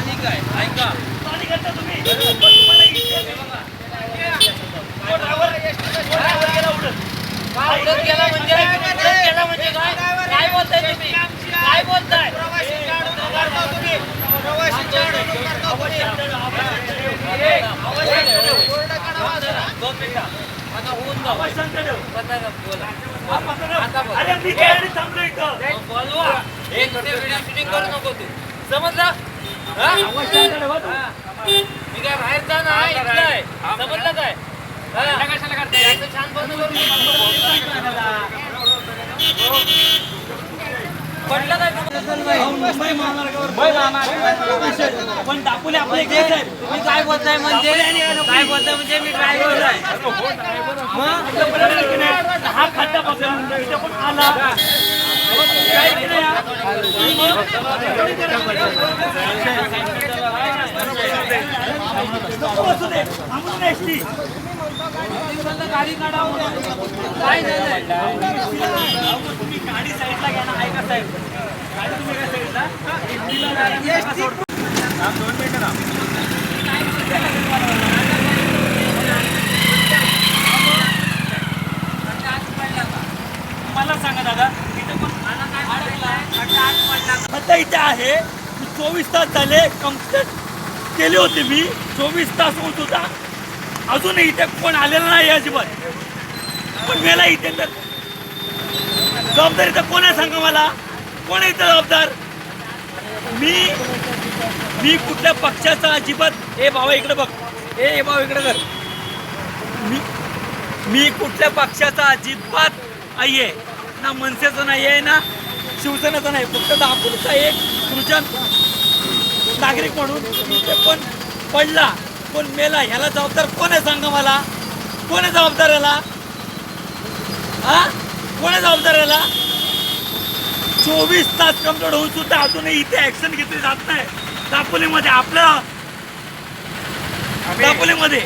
स्थानिक आहे. ऐका. स्थानिक आता तुम्ही पण तुम्हाला इथे तो driver- तो driver गेला उडत. काय उडत गेला म्हणजे गेला म्हणजे काय? काय बोलताय तुम्ही? काय बोलताय? दोन मिनिटं आता होऊन जाऊ आवाज शांत ठेव. पत्रकार बोला. हा पत्रकार- आता बोल. अरे मी काय थांबलो इथं. बोलवा. एक व्हिडिओ शूटिंग करू नको तू. समजलं? मी काय बाहेर जा ना आहे समजलं काय छान बंद पडलं काय पण दापोले आपले घेत आहेत. तुम्ही काय बोलताय म्हणजे काय बोलताय म्हणजे मी काय बोलताय मग हा खड्डा पकडला पण आला काय की नाही हा? नको बसू दे. थांबू दे ST. गाडी काढा काय झालंय तुम्ही गाडी साईडला घ्या ना. ऐका साहेब. गाडी तुम्ही साईडला. मला सांगा दादा इथं पण आता इथे आहे. चोवीस तास झाले. कंप्लेंट केली होती मी चोवीस तास होत होता. अजूनही इथे कोण आलेलं नाही अजिबात पण मेला इथे तर. जबाबदारी तर कोण आहे सांगा मला? कोण आहे इथं जबाबदार? मी मी कुठल्या पक्षाचा अजिबात ए भावा इकडे बघ. ए ए भावा इकडे कर. मी मी कुठल्या पक्षाचा अजिबात नाही आहे ना मनसेचा नाही आहे ना शिवसेनेचा नाही फक्त दापूरचा एक सृजन नागरिक म्हणून पण पडला कोण मेला ह्याला जबाबदार कोण आहे सांगा मला? कोण आहे जबाबदार याला हा? कोण आहे जबाबदार याला चोवीस तास कंप्लीट होऊन सुद्धा अजूनही इथे ऍक्शन घेतली जात नाही. दापोलीमध्ये आपलं दापोलीमध्ये.